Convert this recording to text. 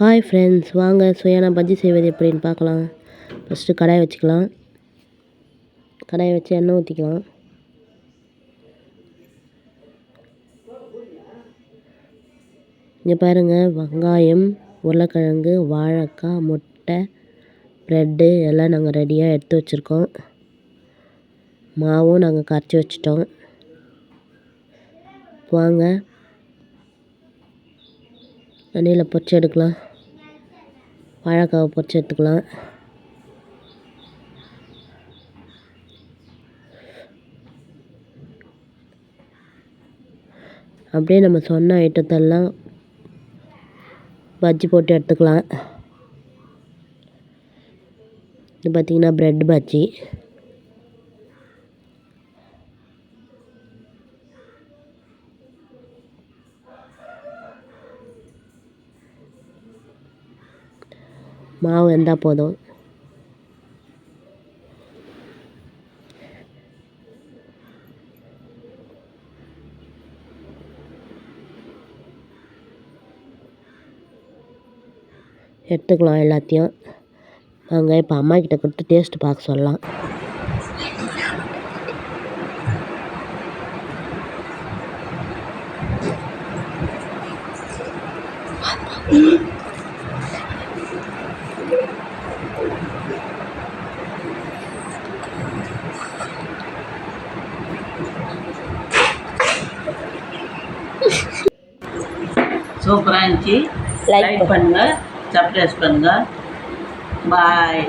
Hi friends வாங்க சுயானா பஜ்ஜி செய்வது எப்படின்னு பார்க்கலாம். ஃபஸ்ட்டு கடாய் வச்சுக்கலாம். கடாயை வச்சு எண்ணெய் ஊற்றிக்கலாம் இங்கே பாருங்கள் வெங்காயம் உருளைக்கிழங்கு வாழைக்காய் முட்டை ப்ரெட்டு எல்லாம் நாங்கள் ரெடியாக எடுத்து வச்சுருக்கோம். மாவும் நாங்கள் கரைச்சி வச்சிட்டோம். வாங்க. எண்ணெயில் பொறிச்சு எடுக்கலாம். வாழைக்காவை பொறிச்சு எடுத்துக்கலாம். அப்படியே நம்ம சொன்ன ஐட்டத்தெல்லாம் பஜ்ஜி போட்டு எடுத்துக்கலாம். இது பார்த்திங்கன்னா ப்ரெட் பஜ்ஜி. மாவு இருந்தால் போதும். எடுத்துக்கலாம் எல்லாத்தையும். வாங்க இப்போ அம்மா கிட்ட கொடுத்து டேஸ்ட் பார்க்க சொல்லலாம். சூப்பராக இருந்துச்சு. லைக் பண்ணுங்கள் சப்ஸ்கிரைப் பண்ணுங்கள் பாய்